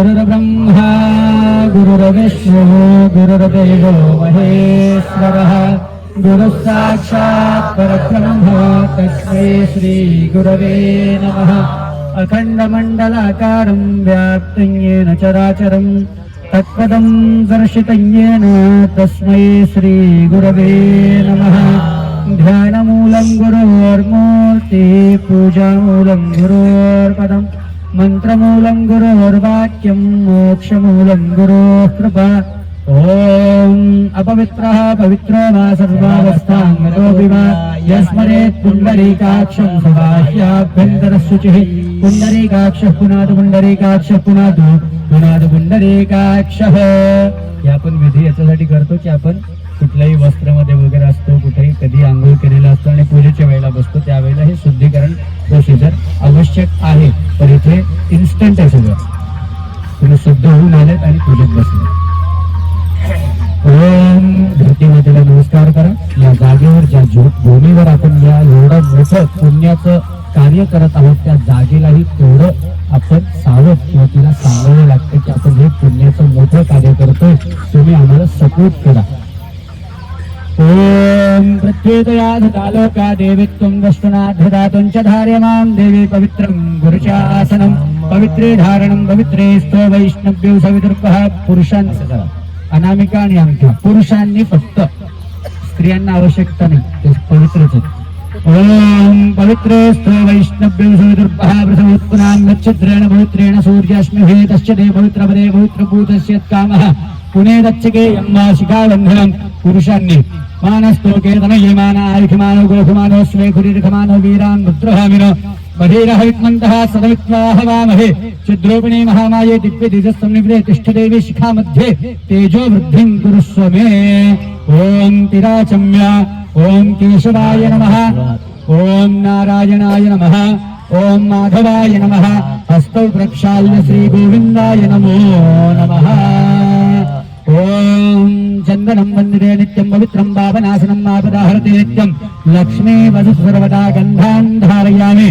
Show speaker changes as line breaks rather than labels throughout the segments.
गुरुर्ब्रह्मा, गुरुर्विष्णुः, गुरुर्देवो महेश्वरः। गुरुः साक्षात् परब्रह्म, तस्मै श्रीगुरवे नमः। अखण्डमण्डलाकारं व्याप्तं येन चराचरम् तत्पदं दर्शितं येन तस्मै श्रीगुरवे नमः। ध्यानमूलं गुरोर्मूर्ति, पूजामूलं मन्त्रमूलं गुरोर्वाक्यं मोक्षमूलं गुरोः कृपा। ॐ अपवित्रः पवित्रो वा सर्वावस्थाङ्गतोऽपि वा यस्मरेत् पुण्डरीकाक्षं सबाह्याभ्यन्तरशुचिः पुण्डरीकाक्षः पुनातु पुण्डरीकाक्षः पुनातु पुनातु पुण्डरीकाक्षः। आपण विधी याच्यासाठी करतो की आपण कुठल्याही वस्त्रामध्ये वगैरे असतो कुठेही कधी आंघोळ केलेला असतो आणि पूजेच्या वेळेला बसतो त्यावेळेला हे शुद्धीकरण प्रोसिजर आवश्यक आहे. इन्स्टंट आहे सगळं. तुम्ही शुद्ध होऊन आलेत आणि पूजेत बसले. ओम धरती मातेला नमस्कार करा. या जागेवर ज्या भूमीवर आपण या एवढं मोठं पुण्याचं कार्य करत आहोत त्या जागेलाही तेवढं आपण सावध किंवा तिला सांगावं लागतं की आपण हे पुण्याचं मोठं कार्य करतोय. तुम्ही आम्हाला सपोर्ट करा. ओम पृथ्वीतया धृतालोका देवी त्वं दष्टुनाधृदातुं च धार्यमां देवी पवित्रं गुरुच्या पवित्रे धारणं, पवित्रे स्तो वैष्णव्यो सविदुर्गः पुरुषांनी अनामिका आणि अंकिका पुरुषांनी फक्त। स्त्रियांना आवश्यकता नाही पवित्रच ओम पवित्रे स्तो वैष्णव्यो सविदुर्गः प्रसवोत्पुनां नक्षत्रेण पवित्रेण सूर्याश्मिभे तस्य ते पवित्रपदे पवित्रभूतस्य कामः पुणे दच्छके यम्मा शिखाबन्धनं पुरुषांनी मानस्तो केतन यमाना आयुषमानो गोषमानो स्वे खुरीर्खमानो वीरान् रुद्रहामिनो बधीरः विद्मन्तः सदवित्वा हवामहे चिद्रूपिणी महामाये दिव्य तेजस्संनिवृते तिष्ठदेवी शिखा मध्ये तेजो वृद्धिं कुरुष्व मे। ॐ तिराचम्य। ॐ केशवाय नमः। ॐ नारायणाय नमः। ॐ माधवाय नमः। हस्तौ प्रक्षाल्य श्रीगोविन्दाय नमो नमः। ॐ चन्दनं वन्दिते नित्यं पवित्रं पापनाशनं मापदाहरते नित्यं। लक्ष्मी वधु सर्वदा गन्धान् धारयामि।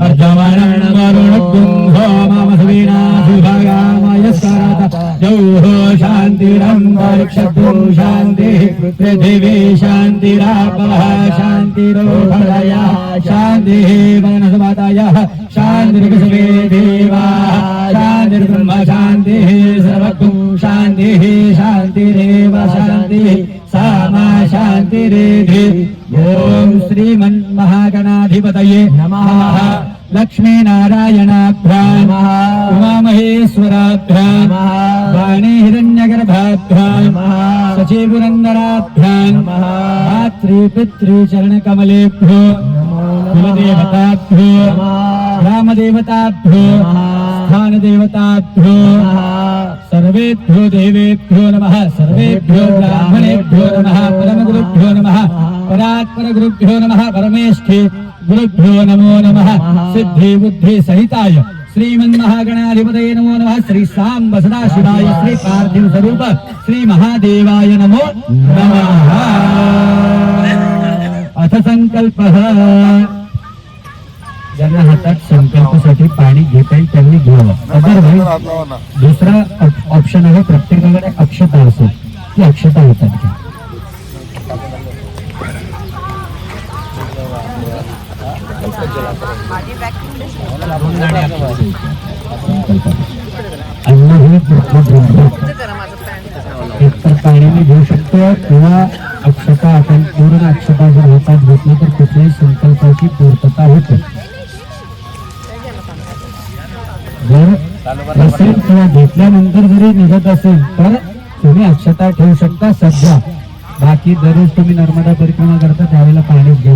वरुणगुं होममस्विनाशुभगामय सरत जौः शान्तिरं परीक्षतु शान्तिः पृथिवी शान्तिरापः शान्तिरोधया शान्तिः वनस्पतयः शान्तिर्विश्वे देवाः शान्तिर्ब्रह्म शान्तिः सर्वगुं शान्तिः शान्तिरेव शान्तिः सा मा शान्तिरेधि ॐ श्रीमन्महागणाधिपतये नमः। लक्ष्मीनारायणाभ्यां, उमामहेश्वराभ्यां वाणी हिरण्यगर्भाभ्यां सचिपुरन्दराभ्यां मातृपितृचरणकमलेभ्यो, कुलदेवताभ्यो ग्रामदेवताभ्यो सर्वेभ्यो देवेभ्यो नमः, सर्वेभ्यो ब्राह्मणेभ्यो नमः, परमगुरुभ्यो नमः, परात्परगुरुभ्यो नमः, परमेष्ठे गुरुभ्यो नमो नमः। सिद्धि बुद्धि सहिताय श्रीमन्महागणाधिपतये नमो नमः। श्री सांब सदाशिवाय श्री पार्थिव स्वरूप श्री महादेवाय नमो नमः। अथ संकल्पः। ज्यांना हातात संकल्पासाठी पाणी घेता येईल त्यांनी घ्यावं. अदरवाईज दुसरा ऑप्शन आहे प्रत्येकाकडे अक्षता असेल ती अक्षता होतात. अन्न हे ब्रह्म एक तर पाण्याने घेऊ शकतो किंवा अक्षता आपण पूर्ण अक्षता जर हातात घेतली तर कुठल्याही संकल्पाची पूर्तता होते जर नसेल किंवा घेतल्यानंतर जरी निघत असेल तर तुम्ही अक्षता ठेवू शकता सध्या बाकी दररोज तुम्ही नर्मदा परिक्रमा करता त्यावेळेला पाणीच घ्या.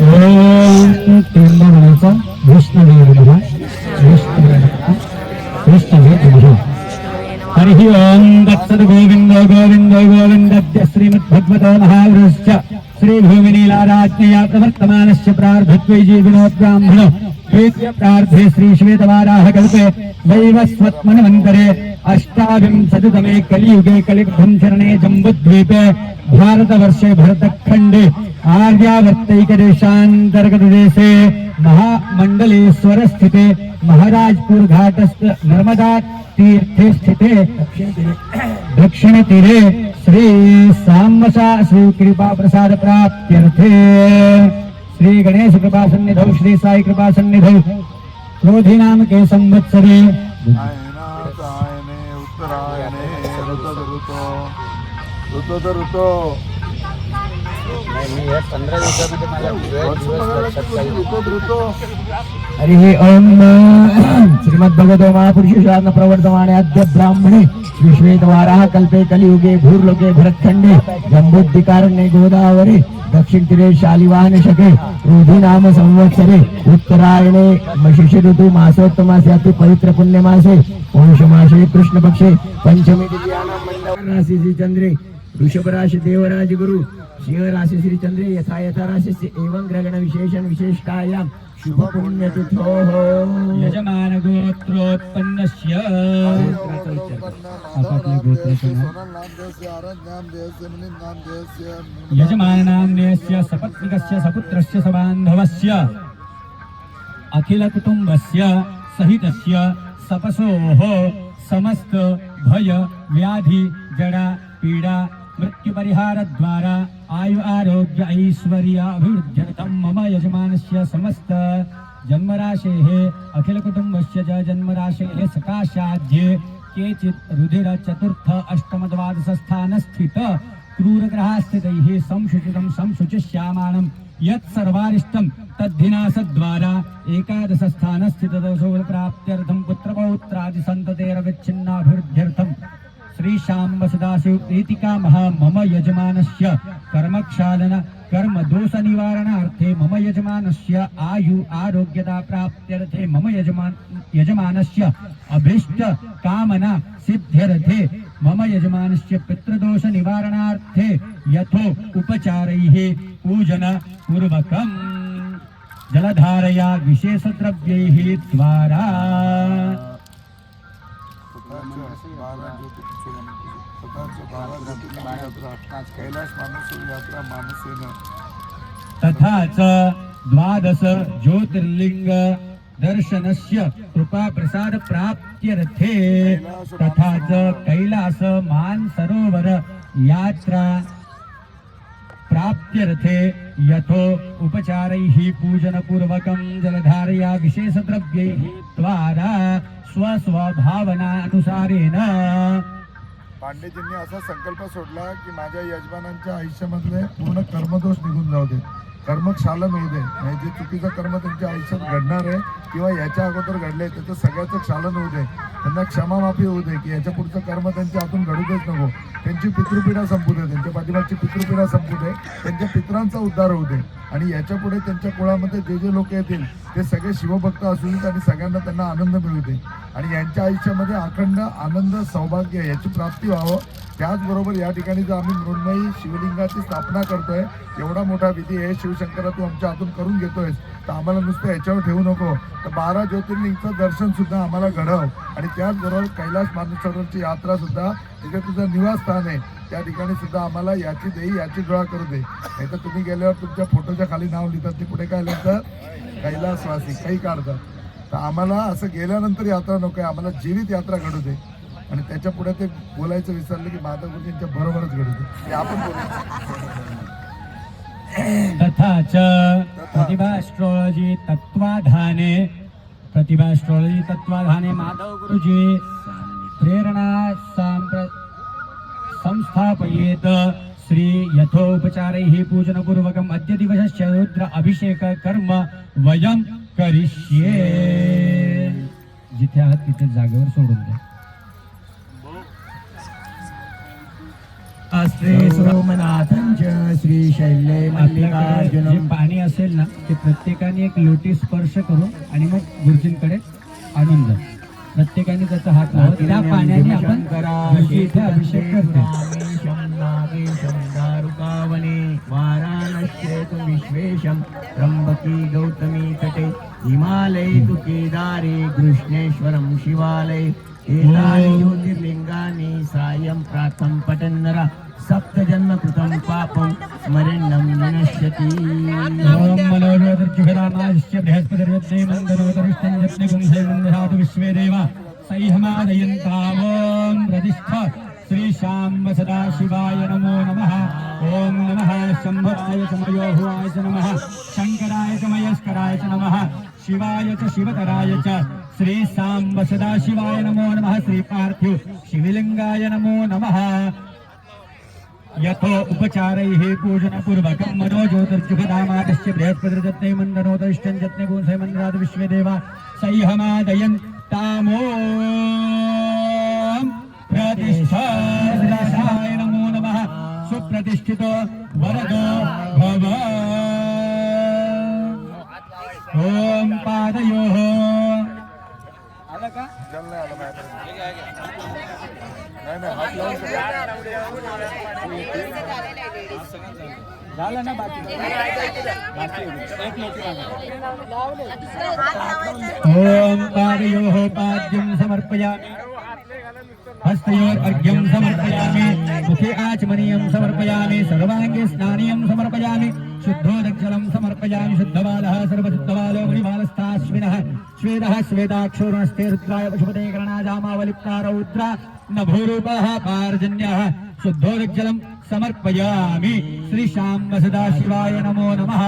ओम त्र्यंब म्हणायचा विष्णवे नमः विष्णवे नमः विष्णवे नमः हरे ओम् तत्सद् गोविन्दो गोविन्दो गोविन्दद्य श्रीमद्भगवतो महावृश्च श्रीभूमिनीलाराज्ञया प्रवर्तमानस्य प्रार्धद्वैजीविनो ब्राह्मणो प्रीत्य प्रार्थे श्रीश्वेतवाराह कल्पे वैवस्वत्मन्वन्तरे अष्टाविंशतितमे कलियुगे कलिबुद्धं शरणे जम्बुद्वीपे भारतवर्षे भरतखण्डे आर्यावर्तैकदेशान्तर्गतदेशे महामण्डलेश्वर स्थिते महाराजपुर घाटस्थ नर्मदा तीर्थे स्थिते। दक्षिणतीरे श्री साम्बसा श्री कृपा प्रसाद प्राप्त्यर्थे श्री गणेश कृपा सन्निधौ श्री साई कृपा सन्निधौ क्रोधी नाम के संवत्सरे
उत्तरायणे
या पंधरा दिवसामध्ये दिवस
हरिः ओम् प्रवर्तमाने अद्य ब्राह्मणे विश्वेतवाराः कल्पे कलियुगे भूर्लोके भरतखंडे भरतखण्डे जम्बुद्दिकारण्ये गोदावरे दक्षिणतीरे शालिवाहन शके रोधी नाम संवत्सरे उत्तरायणे शिशि ऋतु मासोत्तमासे अति पवित्र पुण्य मासे पौष मासे कृष्ण पक्षे पंचमी चंद्रे वृषभ राशि देवराज गुरु सिंह राशि श्री चंद्रे यथा यथा राशि एवं ग्रहण विशेषण विशेषतायां शुभ पुण्य तिथो यजमान
देस्य
यजमाननाम्नेस्य सपत्निकस्य, सपुत्रस्य, सबान्धवस्य, अखिलकुटुम्बस्य, सहितस्य, सपसोः, समस्त भय, व्याधि, जडा, पीडा मृत्युपरिहारद्वारा आयु आरोग्य ऐश्वर्याभिवृद्ध्यर्थं मम यजमानस्य समस्त जन्मराशेः, अखिलकुटुम्बस्य च जन्मराशेः सकाशाद्ये केचित् रुधिर चतुर्थ अष्टम अष्टमद्वादशस्थानस्थित क्रूरग्रहास्थितैः संशुचितं संशुचिष्यामाणं यत् सर्वारिष्टं तद्धिनासद्वारा एकादशस्थानस्थितदोषो प्राप्त्यर्थं पुत्रपौत्रादिसन्ततेरविच्छिन्नाभिवृद्ध्यर्थं श्रीशाम्ब सदाशिव प्रीतिकामः मम यजमानस्य कर्मक्षालन कर्म दोष निवारणार्थे मम यजमानस्य आयु आरोग्यता प्राप्त्यर्थे मम यजमान, यजमानस्य अभीष्ट कामना सिद्ध्यर्थे मम यजमानस्य पितृदोष निवारणार्थे यथो उपचारैः पूजन पूर्वकम्। जलधारया विशेषद्रव्यैः द्वारा।
स्वतःच्या बारा ज्योतिर्लिंग स्वतःच्या बारा ज्योतिर्लिंग यात्रा कैलास मानस यात्रा मानसेनं
तथा च द्वादश ज्योतिर्लिंग दर्शनस्य कृपा प्रसाद प्राप्त्यर्थे तथा च कैलास मानसरोवर यात्रा स्वस्वभावनानुसारेण
पांडेजींनी असा संकल्प सोडला की माझ्या यजमानांच्या आयुष्यामधले पूर्ण कर्मदोष निघून जाऊ दे. कर्मक्षालन होऊ दे. म्हणजे जे चुकीचं कर्म त्यांच्या आयुष्यात घडणार आहे किंवा याच्या अगोदर घडले त्याचं सगळ्याचं क्षालन होऊ दे. त्यांना क्षमामाफी होऊ दे की याच्या पुढचं कर्म त्यांच्या हातून घडू देच नको. त्यांची पितृपीडा संपू दे. त्यांच्या पाठीमागची पितृपीडा संपू दे. त्यांच्या पित्रांचा उद्धार होऊ दे. आणि याच्यापुढे त्यांच्या कुळामध्ये जे जे लोक येतील ते सगळे शिवभक्त असू देत आणि सगळ्यांना त्यांना आनंद मिळू दे आणि यांच्या आयुष्यामध्ये अखंड आनंद सौभाग्य याची प्राप्ती व्हावं. त्याचबरोबर या ठिकाणी जर आम्ही मृण्मयी शिवलिंगाची स्थापना करतोय एवढा मोठा विधी आहे शिवशंकरा तू आमच्या हातून करून घेतोयस. तर आम्हाला नुसतं याच्यावर ठेवू नको. तर बारा ज्योतिर्लिंगचं दर्शनसुद्धा आम्हाला घडव. आणि त्याचबरोबर कैलास मानसरोवरची यात्रासुद्धा तिथे तुझं निवासस्थान आहे. त्या ठिकाणी सुद्धा आम्हाला याची देई याची डोळा करू दे. नाही तर तुम्ही गेल्यावर तुमच्या फोटोच्या खाली नाव लिहितात ते कुठे काय लिहितात? कैलासवासी काही काढतात तर आम्हाला असं गेल्यानंतर यात्रा नको आहे आम्हाला जीवित यात्रा घडू दे. आणि त्याच्या पुढे ते बोलायचं विसरलं की माता गुरुजींच्या बरोबरच घडू दे. आपण बोलायचं
तथा च प्रतिभा तत्वाधाने प्रतिभा एस्ट्रोलॉजी तत्वाधाने माधव गुरुजी प्रेरणा सांप्र संस्थापयेत. श्री यथोपचारैः पूजनपूर्वकम् अद्य दिवसस्य रुद्र अभिषेक कर्म वयं करिष्ये। जिथे आहात तिथे जागेवर सोडून द्या.
श्री सोमनाथंच श्री शैल्ये
जे
मल्लिकार्जुनम
पाणी असेल ना ते प्रत्येकाने एक लोटी स्पर्श करू आणि मग गुरुजींकडे आणून जा प्रत्येकाने त्याचा हात लावा. त्या पाण्याने आपण इथे अभिषेक
तु केदारे कृष्णेश्वरं शिवालय एतानि
यथो उपचारैः पूजनपूर्वकं मनो ज्योतिर्जुगदामादश्च बृहस्पतिर्जत्ने मन्दनोदरिष्टं जत्ने गुंसे मन्दराद विश्वे देवा सैहमादयन् तामो प्रतिष्ठाय नमो नमः। सुप्रतिष्ठितो वरदो भव। ॐ पादयोः। बाकी ओम पादयोः पाद्यं समर्पयामि। हस्तयोर्घ्यं समर्पयामि। मुखे आचमनीयं समर्पयामि। सर्वाङ्गे स्नानीयं समर्पयामि। शुद्धोदक्षलं समर्पयामि शुद्धबालः सर्वशुद्धबालो मणिबालस्थाश्विनः श्वेतः श्वेताक्षोरणस्ते रुद्राय पशुपते करणाजामावलिप्ता रौद्रा नभोरूपः पार्जन्यः। शुद्धोदक्षलं समर्पयामि। श्री श्याम सदाशिवाय नमो नमः।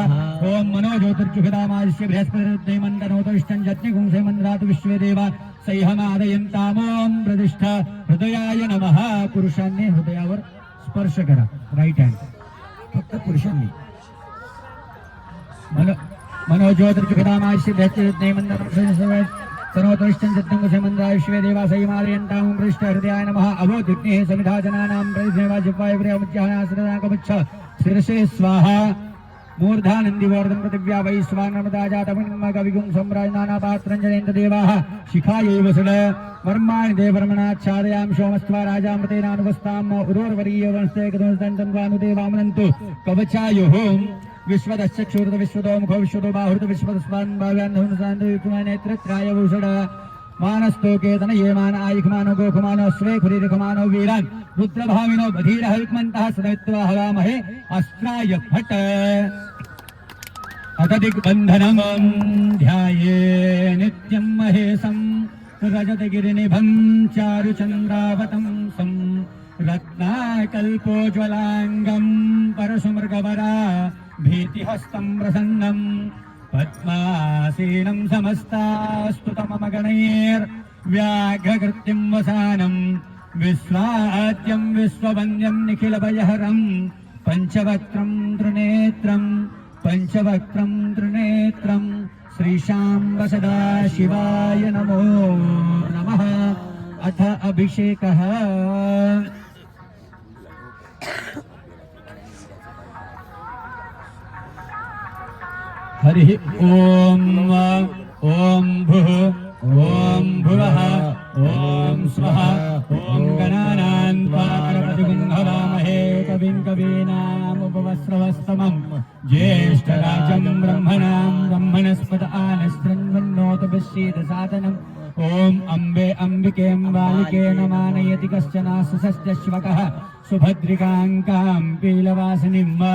ओम मनो ज्योतिर्जुगदामादिश्य बृहस्पतिर्दे मन्दनोतविष्टं जज्ञगुंसे मन्दरातु विश्वे देवा सैहमादयन्तामों प्रतिष्ठ। हृदयाय नमः। पुरुषांनी हृदयावर स्पर्श करा। राईट हँड फक्त पुरुषांनी मनो मनो ज्योतिर्जुगदामादिश्य बृहस्पतिर्दे मन्दनोतविष्टं सर्वोत्तरिष्टं सत्यं कुशमन्द्रा विश्वे देवा सैमादयन्तां पृष्ठ हृदयाय नमः अवोद्विग्नेः समिधा जनानां प्रतिदेवा जिह्वाय प्रियमुज्जहानासृदाकवच्छ शीर्षे स्वाहा मूर्धानन्दिवर्धन पृथिव्या वै स्वानर्मदा जातमन्मगविगुं सम्राजनानापात्रञ्जनेन्द्र शिखायैव सुड वर्माणि देवर्मणाच्छादयां सोमस्त्वा राजामृतेनानुपस्ताम् उरोर्वरीय वंशे कथमस्तन्तन्वानुदेवामनन्तु कवचायुः विश्वदश्चक्षुरत विश्वतो मुखो विश्वतो बाहुरत विश्वतस्मान् भाव्यान्नेत्रत्राय भूषण। मानस्तोकेतन ये मान आयुखमानो गोखमानो स्वे खुरीरखमानो वीरान्। रुद्रभाविनो बधीरः विक्मन्तः सदमित्वा हवामहे अस्त्राय भट अतदिग्बन्धनमं ध्याये नित्यं महेशं। रजतगिरिनिभं परशुमृगवरा। भीतिहस्तं प्रसन्नं पद्मासीनं समस्तास्तुतममगणैर्व्याघ्रकृत्तिं वसानं विश्वाद्यं विश्ववन्द्यं निखिलभयहरं पञ्चवक्त्रं त्रिनेत्रं पञ्चवक्त्रं त्रिनेत्रं श्रीशाम्ब सदाशिवाय नमो नमः। अथ अभिषेकः। हरिः ॐ ॐ भुः ॐ भुवः ॐ स्वः ॐ गणानान् त्वाकरपतिगुम्भवामहे कविं कवीनामुपवस्रवस्तमम् ज्येष्ठराजं ब्रह्मणां ब्रह्मणस्पद आनस्त्रन्वन्नोतभिषीदसादनम् ॐ अम्बे अम्बिकें बालिके न मानयति कश्चन सुसस्यश्वकः सुभद्रिकाङ्कां पीलवासिनीं वा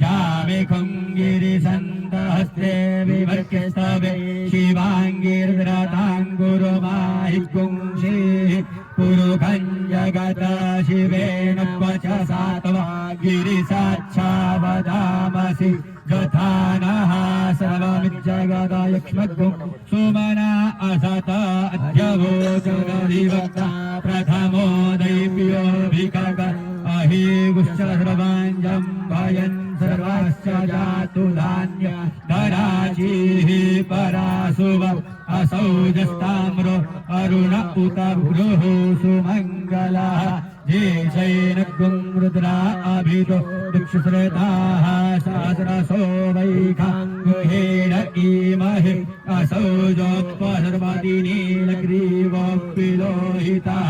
जामिखुं गिरिसन्तहस्ते विभर्क्यस्तवे शिवाङ्गिर्द्रताङ्गुरुमाहि पुंसीः पुरुखं जगत शिवेन क्वच सात्वा गिरिसाच्छावदामसि यथा नः सर्वमिज्जगदयक्ष्मग्गुं सुमना असत अध्यवोचरधिवक्ता प्रथमो दैव्योऽभिकग अहि सर्वाञ्जं भयन् सर्वश्च जातु धान्य धराजीः परासुव असौ अरुण उत भ्रुः सुमङ्गलः जेशैनगुं रुद्रा अभितो दिक्षुश्रेताः सहस्रसो वैखाङ्गुहेण इमहि असौ जोत्पशर्वतीनीलग्रीवोऽपिलोहितः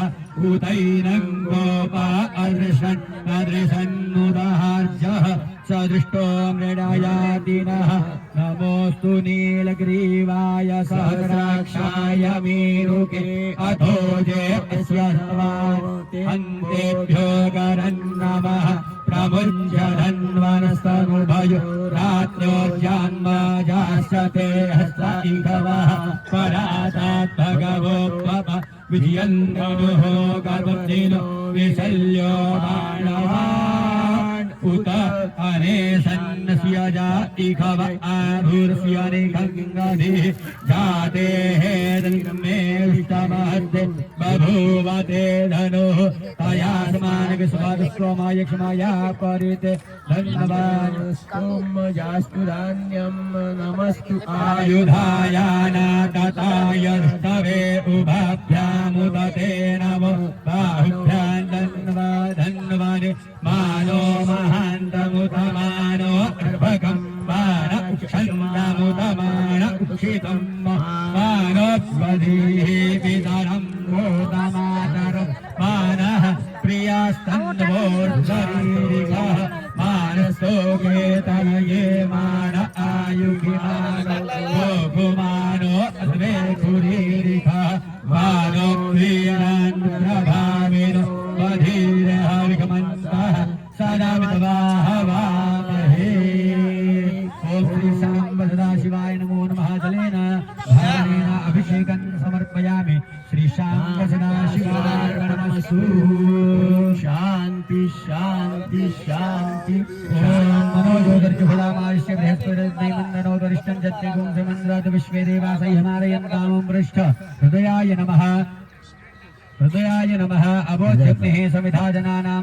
उतैनं गोपा अदृशन् अदृशन्नुदार्जः स दृष्टो मृडयादिनः। नमोऽस्तु नीलग्रीवाय सहस्राक्षाय मेरुके। अथो जयस्य अन्तेभ्यो गरन्नमः। प्रमुञ्च धन्वनस्तनुभयो रात्रोर्जान्मजास्यते हस्त इघवः परातात् भगवो पप गर्वदिनो विशल्यो उत अनेसन्नस्य जातिखव आभुर्स्य निखङ्गधि जातेः दन्मेष्टमहद्दे बभूव ते धनुः तया समानविस्वादस्वमाय क्षमया परिते धन्यवान्
स्तोमजास्तु धान्यं नमस्तु
आयुधायान तताय स्तवे उभाभ्यामुदते नमो बाहुभ्यां धन्वानि मानो महान्तमुत मानो अर्भकं मान उक्षन्तमुतमान उक्षितं मानस्वधीः पितरं भूतमातरं मानः प्रियास्तन्वोर्धरीरिकः मानस्तोकेतनये मान आयुगिमानो गोकुमानो अद्वे कुरीरिकः मानो प्रियान्प्रभाविनो बधीरहविकमन्तः सदा विद्वाहवामहे ॐ श्री शाम्ब सदाशिवाय नमो नमः जलेन भारेण अभिषेकं समर्पयामि श्री शाम्ब सदाशिवाय नमस्तु
शान्ति। शान्ति शान्ति।
ॐ मनोजोदर्जुफलामायुष्य बृहस्पतिर्दैमन्दनोदरिष्टं जत्यगुं समन्द्रात् विश्वे देवासै हिमालयं कामं पृष्ठ हृदयाय नमः। हृदयाय नम। अबोध्यग्निः समिधा जनानां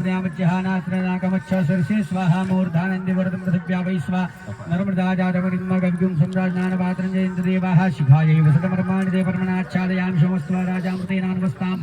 प्रियामच्यहानाश्रनाकमच्छ शीर्षे स्वाहा मूर्धानन्दिवरदं पृथिव्या वै स्वा। नर्मदा जातमनिर्मगव्युं देवा जयेन्द्रदेवाः। शिखायै वसतमर्माणि देवर्मणाच्छादयां शोमस्त्वा राजामृतेनान्वस्ताम्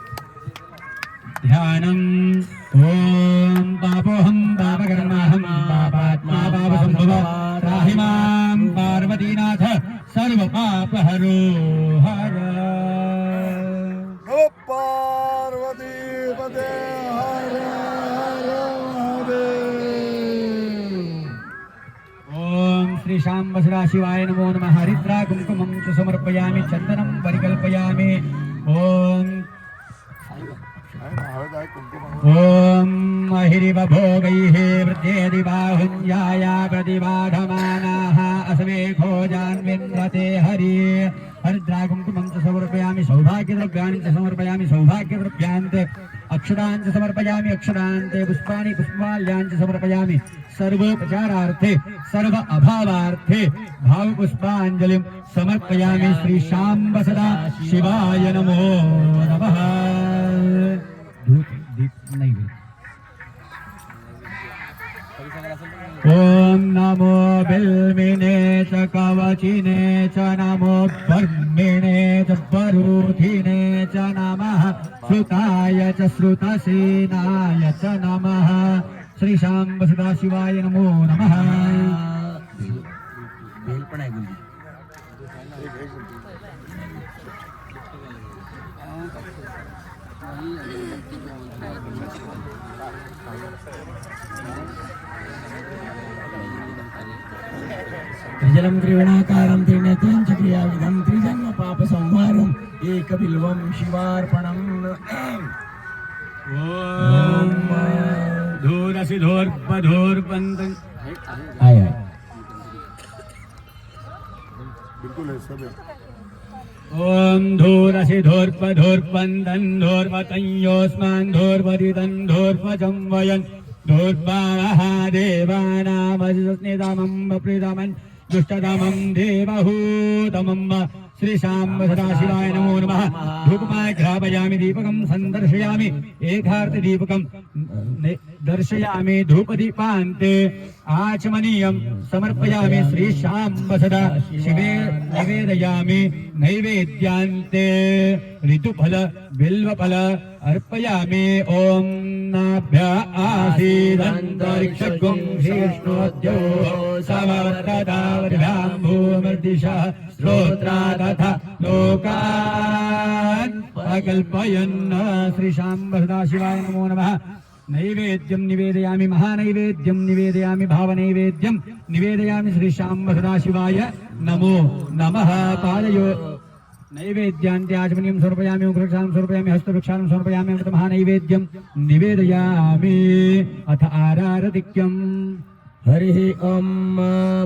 ध्यानम् ॐ पापोऽहं पापकर्माहं पापात्मा पापसम्भव। राहि माँ पार्वतीनाथ सर्वपापहरो हर
नमः पार्वती पदे हर
श्री शाम्ब सदाशिवाय नमो नम। हरिद्रा कुङ्कुमं च समर्पयामि चन्दनं परिकल्पयामि। ॐ ॐ महिरिवभोगैः वृद्धेदि खोजान्विन्वते हरि हरिद्राकुङ्कुमं च समर्पयामि सौभाग्यद्रव्याणि च समर्पयामि सौभाग्यद्रव्यान्ते अक्षरान् च समर्पयामि, अक्षरान्ते पुष्पाणि, पुष्पाल्यान् च समर्पयामि। सर्वोपचारार्थे, सर्व अभावार्थे भावपुष्पाञ्जलिं समर्पयामि श्री शाम्ब सदा शिवाय नमो नमः। धूप दीप नाही ॐ नमो बिल्मिने च कवचिने च नमो ब्रह्मिणे च परुधिने च नमः श्रुताय च श्रुतसेनाय च नमः श्रीशाम्ब सदाशिवाय नमो नमः।
बेल पण आहे त्रिजलं त्रिगुणाकारं त्रिनेत्रं च क्रियाविधं त्रिजन्म पापसंहारम् एकबिल्वं शिवार्पणम्
ॐ धूरसि धोर्पधोर्पन्त
आहे
बिलकुल है सब है।
ॐ धूरसि धूर्पधूर्पन्दन् धूर्वतञ्योऽस्मान् धूर्वदिदन् धूर्वजं वयन् धूर्वाः देवानामस्निदमं प्रीतमन् दुष्टतमं देवहूतमं श्रीशाम्ब सदाशिवाय नमो नम नमः धूपमाघ्रापयामि दीपकं सन्दर्शयामि नि- दर्शयामि धूपदीपान्ते आचमनीयं समर्पयामि श्रीशाम्ब सदा शिवे निवेदयामि नैवेद्यान्ते ऋतुफल बिल्वफल अर्पयामि ॐ नाभ्य आसीदन्तरिक्षगुं शीर्ष्णोद्यो भूमिर्दिशः श्रोत्रा तथा लोकान् अकल्पयन् श्रीशाम्ब सदाशिवाय नमो नमः। नैवेद्यं निवेदयामि महानैवेद्यं निवेदयामि भावनैवेद्यं निवेदयामि श्रीशाम्ब सदाशिवाय नमो नमः। पादयो नैवेद्यान्ते आचमनीयं समर्पयामि उग्रक्षां समर्पयामि हस्तवृक्षां समर्पयामि महानैवेद्यं निवेदयामि। अथ आरारदिक्यम्।
हरिः ॐ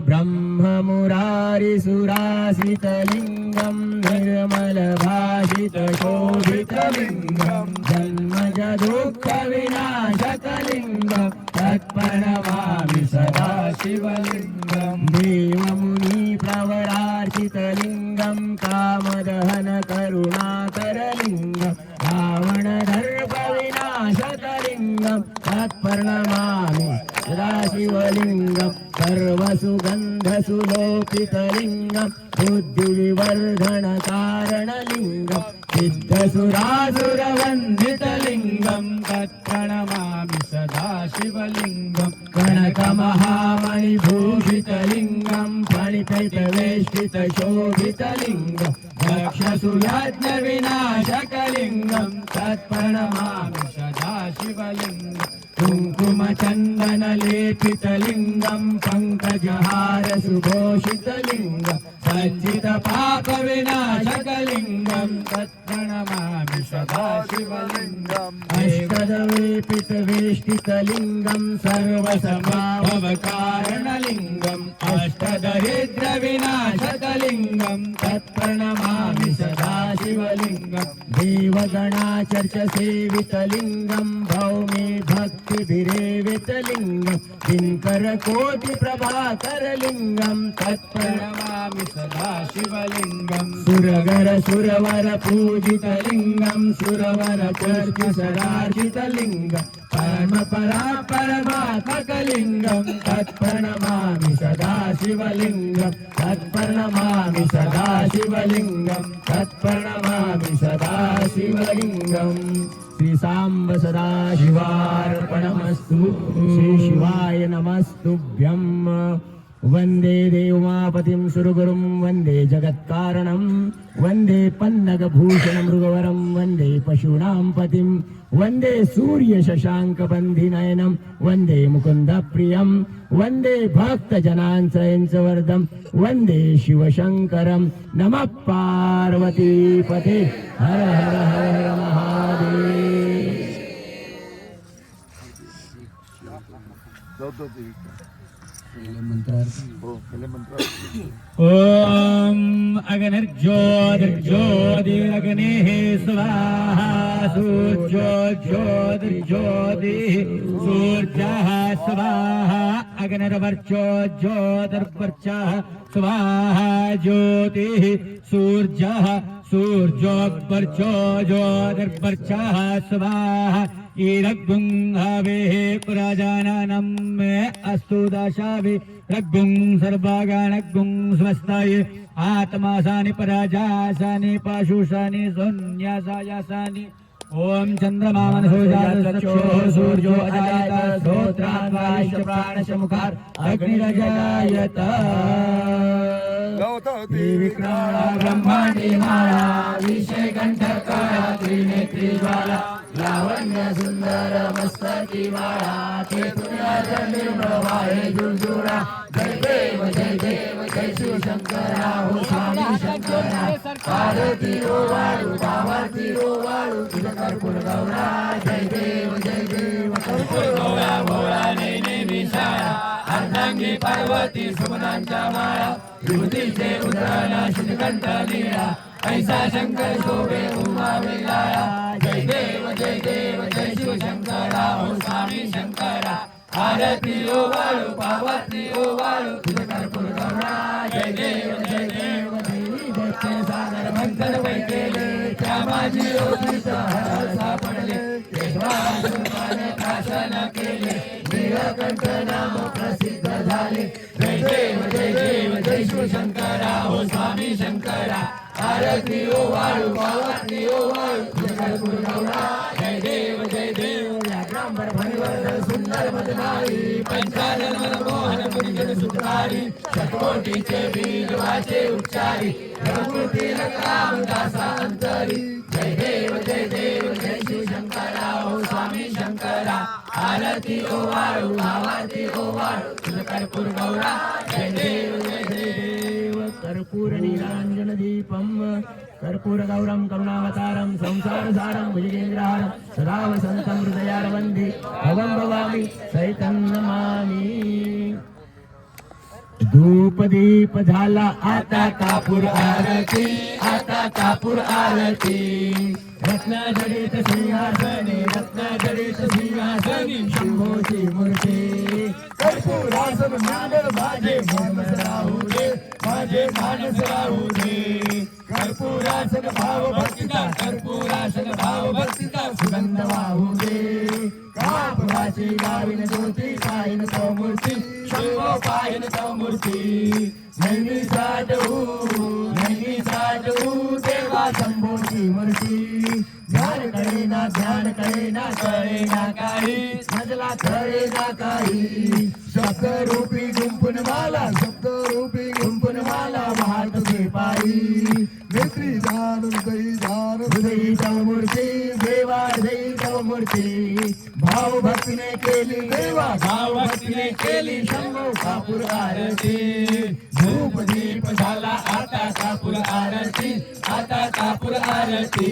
ब्रह्ममुरारिसुरासितलिङ्गं निर्मलभाषितशोभितलिङ्गं जन्मजदुःखविनाशकलिङ्गं तत्प्रणमामि सदा शिवलिङ्गं देवमुनिप्रवरार्चितलिङ्गं कामदहनकरुणाकरलिङ्गं रावणदर्पविनाशकलिङ्गं तत्प्रणमामि सदाशिवलिङ्गं सर्वसुगन्धसुलोपितलिङ्गं बुद्धिविवर्धनकारणलिङ्गं सिद्धसुरासुरवन्दितलिङ्गं तत्प्रणमामि सदाशिवलिङ्गं कनकमहामणिभूषितलिङ्गं फणितवेष्टितशोभितलिङ्गं दक्षसुयाज्ञविनाशकलिङ्गं तत्प्रणमामि सदाशिवलिङ्गम् कुङ्कुमचन्दनलेपितलिङ्गं पङ्कजहारसुघोषितलिङ्गं सज्जितपापविनाशकलिङ्गं तत्प्रणमामि सदा शिवलिङ्गम्। अष्टदवेपितवेष्टितलिङ्गं, सर्वसमाभवकारणलिङ्गम्, अष्टदरिद्रविनाशकलिङ्गं, तत्प्रणमामि सदा शिवलिङ्गम्। देवगणाचर्च सेवितलिङ्गं भौमे भक्तिभिरेवितलिङ्गं किङ्करकोटिप्रभाकरलिङ्गं तत्प्रणमामि सदा शिवलिङ्गं सुरगर सुरवर पूजितलिङ्गं सुरवर चर्चिसरार्जितलिङ्गं परम परा परमात्मकलिङ्गं तत्प्रणमामि सदा शिवलिङ्गं तत्प्रणमामि सदा शिवलिङ्गं तत्प्रणमामि सदा शिवलिङ्गम् श्रीसाम्ब सदा शिवार्पणमस्तु श्रीशिवाय नमस्तुभ्यम् वन्दे देवमापतिं सुरगुरुं वन्दे जगत्कारणं वन्दे पन्नगभूषणमृगवरं वन्दे पशूनां पतिं वन्दे सूर्यशशाङ्कबन्धिनयनं वन्दे मुकुन्दप्रियं वन्दे भक्तजनाञ्चयञ्चवर्धं वन्दे शिवशङ्करं। नमः पार्वतीपते। हर हर हर हर महादेव।
जाऊ दे ते. हो पहिले मंत्र
ॐ अग्निर्ज्योतिर्ज्योतिरग्निः स्वाहा सूर्योज्योतिर्ज्योतिः सूर्यः स्वाहा अग्निर्वर्चो ज्योतिर्वर्चः स्वाहा ज्योतिः सूर्यः सूर्योपर्चो ज्योतिर्वर्चः स्वाहा ईरग्गुं हवेः पुराजानानं मे अस्तु दशाभि रग्गुं सर्वागाणग्गुं स्वस्ताय आत्मासानि पराजासानि पाशुषानि शून्यासायासानि। ॐ चन्द्रमा मनसो सूर्यो अजायत श्रोत्रान्वाश्च प्राणश मुखात् अग्निरजायत।
गवतावती
विक्राळा ब्रह्माण्डी माळा विषय त्रिनेत्री ज्वाला। लावण्य सुंदर मस्तकी माळा ते तुझ्या निर्मळवाळे जुळजुळा जय देव जय देव जय शिवशंकरा हो स्वामी शंकरा पार्वती रो वाळू पार्वती रो वाळू तुझ कर्पूर गौरा जय देव जय देव कर्पूर गौरा भोळा नेने विशाळा अर्धांगी पार्वती सुमनांच्या माळा विभूतीचे उदाहरण शिलकंठ लिळा
ऐसा शंकर शोभे उमा विलाया जय देव जय देव जय शिव शंकरा ओ स्वामी शंकरा आरती ओ वाळू पावती ओ वाळू कर्पूर गौरा जय देव जय देव जय सागर मंथन वैकेले त्या माझी सापडले शासन केले निळकंठ नाम प्रसिद्ध झाले जय देव जय देव जय शिव शंकरा ओ स्वामी शंकरा आरती वाळू पावती वाळू तुझ गौरा जय देव जय देव सुंदर मदनारी पंचानन मनमोहन शतकोटीचे बीज वाचे उच्चारी रघुपती राम दासा अंतरी जय देव जय देव जय श्री शंकरा ओ स्वामी शंकरा आरती ओ वाळू भावाती ओ वाळू कर्पूर गौरा जय देव जय देव. कर्पूर नीलांजन दीपम कर्पूर गौरम करुणावतारम संसार सारम भुजगेंद्रहारम सदा वसंतम हृदयार वंदे भवम, सैतं नमामि। धूप दीप झाला आता कापूर आरती, आता कापूर आरती। रत्नाजडित सिंहासनी रत्नाजडित सिंहासनी शंभोची मूर्ती कर्पूरासन मंगल माझे मानस राहू दे माझे मानस राहू दे. कर्पूरासन भाव भक्तिता कर्पूरासन भाव भक्तिता सुगंध वाहू दे. कापुराची गाविन ज्योती पाहिन तो मूर्ती शंभो पाहिन तो मूर्ती नेहमी साठवू नेहमी साठवू देवा शंभोची मूर्ती. ध्यान करे ना ध्यान करे ना करे ना काही. मजला करे ना काही. शब्द रूपी गुंपुन माला
शब्द रूपी
गुंपुन माला वाहत तुझे पायी
नेत्री दान हृदयी दान
हृदयी मूर्ती देवा हृदयी तव मूर्ती भाव भक्तीने केली देवा भाव भक्तीने केली शंभो कापूर आरती. धूप दीप झाला आता कापूर आरती आता कापूर आरती.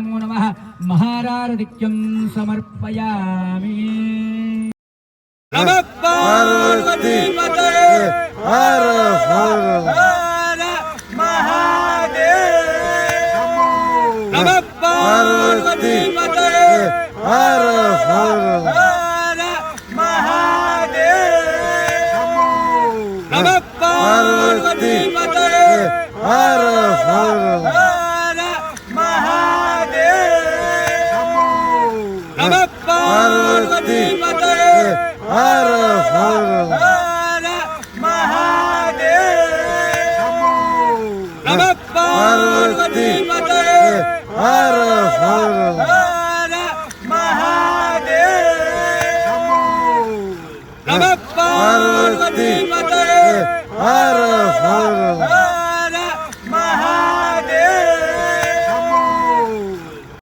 नमो नमः महारारधिक्यं समर्पयामि।
नमः। पार्वती